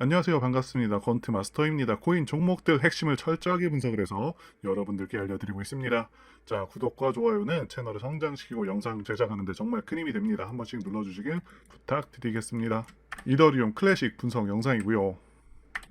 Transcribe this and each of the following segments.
안녕하세요. 반갑습니다. 건트 마스터입니다. 코인 종목들 핵심을 철저하게 분석을 해서 여러분들께 알려드리고 있습니다. 자, 구독과 좋아요는 채널을 성장시키고 영상 제작하는데 정말 큰 힘이 됩니다. 한 번씩 눌러주시길 부탁드리겠습니다. 이더리움 클래식 분석 영상이고요.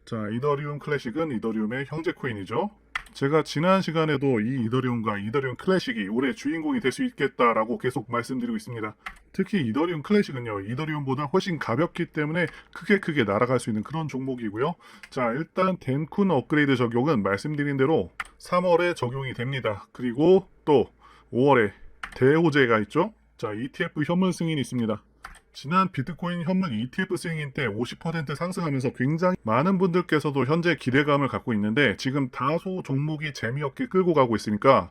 자, 이더리움 클래식은 이더리움의 형제 코인이죠. 제가 지난 시간에도 이 이더리움과 이더리움 클래식이 올해 주인공이 될 수 있겠다라고 계속 말씀드리고 있습니다. 특히 이더리움 클래식은요, 이더리움보다 훨씬 가볍기 때문에 크게 크게 날아갈 수 있는 그런 종목이고요. 자, 일단 덴쿤 업그레이드 적용은 말씀드린 대로 3월에 적용이 됩니다. 그리고 또 5월에 대호재가 있죠. 자, ETF 현물 승인이 있습니다. 지난 비트코인 현물 ETF 승인 때 50% 상승하면서 굉장히 많은 분들께서도 현재 기대감을 갖고 있는데 지금 다소 종목이 재미없게 끌고 가고 있으니까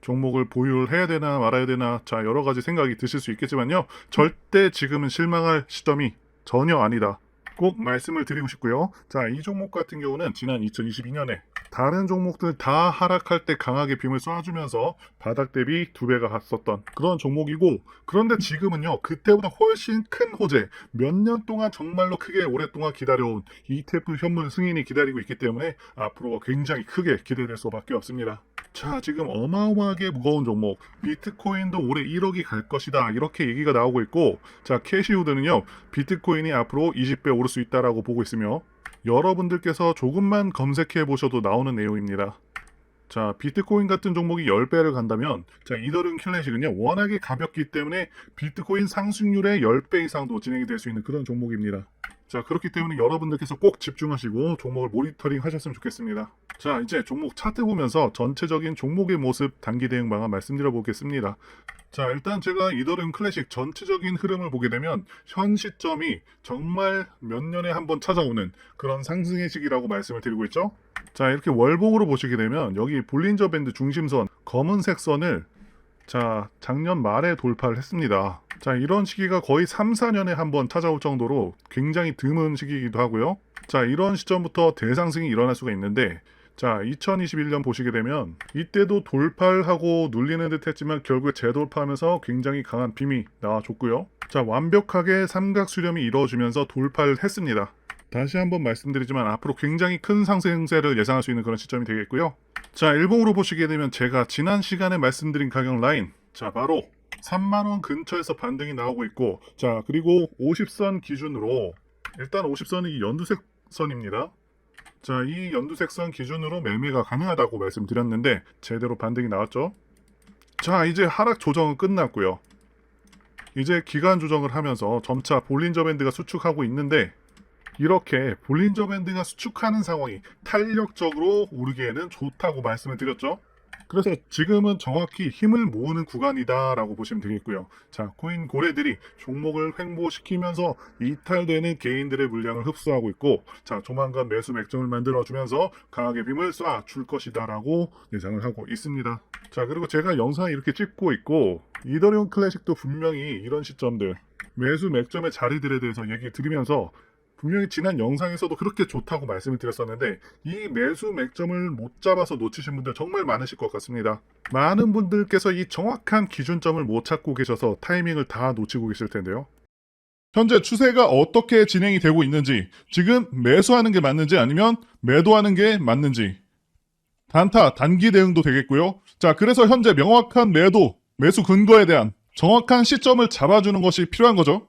종목을 보유를 해야 되나 말아야 되나 자 여러 가지 생각이 드실 수 있겠지만요. 절대 지금은 실망할 시점이 전혀 아니다. 꼭 말씀을 드리고 싶고요. 자 이 종목 같은 경우는 지난 2022년에 다른 종목들 다 하락할 때 강하게 빔을 쏴주면서 바닥 대비 두 배가 갔었던 그런 종목이고 그런데 지금은요 그때보다 훨씬 큰 호재 몇 년 동안 정말로 크게 오랫동안 기다려온 ETF 현물 승인이 기다리고 있기 때문에 앞으로가 굉장히 크게 기대될 수밖에 없습니다. 자, 지금 어마어마하게 무거운 종목 비트코인도 올해 1억이 갈 것이다 이렇게 얘기가 나오고 있고 자 캐시우드는요 비트코인이 앞으로 20배 오를 수 있다라고 보고 있으며 여러분들께서 조금만 검색해 보셔도 나오는 내용입니다. 자, 비트코인 같은 종목이 10배를 간다면, 자, 이더리움 클래식은요, 워낙에 가볍기 때문에 비트코인 상승률의 10배 이상도 진행이 될 수 있는 그런 종목입니다. 자, 그렇기 때문에 여러분들께서 꼭 집중하시고 종목을 모니터링 하셨으면 좋겠습니다. 자, 이제 종목 차트 보면서 전체적인 종목의 모습 단기 대응 방안 말씀드려 보겠습니다. 자, 일단 제가 이더리움 클래식 전체적인 흐름을 보게 되면 현 시점이 정말 몇 년에 한 번 찾아오는 그런 상승의 시기라고 말씀을 드리고 있죠. 자, 이렇게 월봉으로 보시게 되면 여기 볼린저 밴드 중심선 검은색 선을 자, 작년 말에 돌파를 했습니다. 자, 이런 시기가 거의 3, 4년에 한 번 찾아올 정도로 굉장히 드문 시기이기도 하고요. 자, 이런 시점부터 대상승이 일어날 수가 있는데 자, 2021년 보시게 되면 이때도 돌파를 하고 눌리는 듯 했지만 결국에 재돌파하면서 굉장히 강한 빔이 나와줬고요. 자, 완벽하게 삼각 수렴이 이루어지면서 돌파를 했습니다. 다시 한번 말씀드리지만 앞으로 굉장히 큰 상승세를 예상할 수 있는 그런 시점이 되겠고요. 자, 일봉으로 보시게 되면 제가 지난 시간에 말씀드린 가격 라인 자, 바로 3만원 근처에서 반등이 나오고 있고 자, 그리고 50선 기준으로 일단 50선이 이 연두색 선입니다. 자, 이 연두색 선 기준으로 매매가 가능하다고 말씀드렸는데 제대로 반등이 나왔죠. 자, 이제 하락 조정은 끝났고요. 이제 기간 조정을 하면서 점차 볼린저 밴드가 수축하고 있는데 이렇게 볼린저 밴드가 수축하는 상황이 탄력적으로 오르기에는 좋다고 말씀을 드렸죠. 그래서 지금은 정확히 힘을 모으는 구간이다라고 보시면 되겠고요. 자, 코인 고래들이 종목을 횡보시키면서 이탈되는 개인들의 물량을 흡수하고 있고, 자, 조만간 매수 맥점을 만들어주면서 강하게 빔을 쏴줄 것이다라고 예상을 하고 있습니다. 자, 그리고 제가 영상을 이렇게 찍고 있고, 이더리움 클래식도 분명히 이런 시점들, 매수 맥점의 자리들에 대해서 얘기 드리면서 분명히 지난 영상에서도 그렇게 좋다고 말씀을 드렸었는데 이 매수 맥점을 못 잡아서 놓치신 분들 정말 많으실 것 같습니다. 많은 분들께서 이 정확한 기준점을 못 찾고 계셔서 타이밍을 다 놓치고 계실 텐데요. 현재 추세가 어떻게 진행이 되고 있는지, 지금 매수하는 게 맞는지 아니면 매도하는 게 맞는지, 단타, 단기 대응도 되겠고요. 자, 그래서 현재 명확한 매도, 매수 근거에 대한 정확한 시점을 잡아주는 것이 필요한 거죠.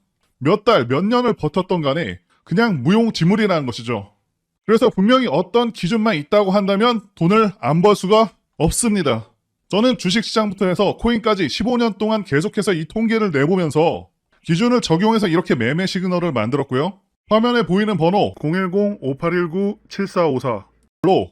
몇 달, 몇 년을 버텼던 간에 그냥 무용지물이라는 것이죠. 그래서 분명히 어떤 기준만 있다고 한다면 돈을 안 벌 수가 없습니다. 저는 주식시장부터 해서 코인까지 15년 동안 계속해서 이 통계를 내보면서 기준을 적용해서 이렇게 매매 시그널을 만들었고요. 화면에 보이는 번호 010-5819-7454로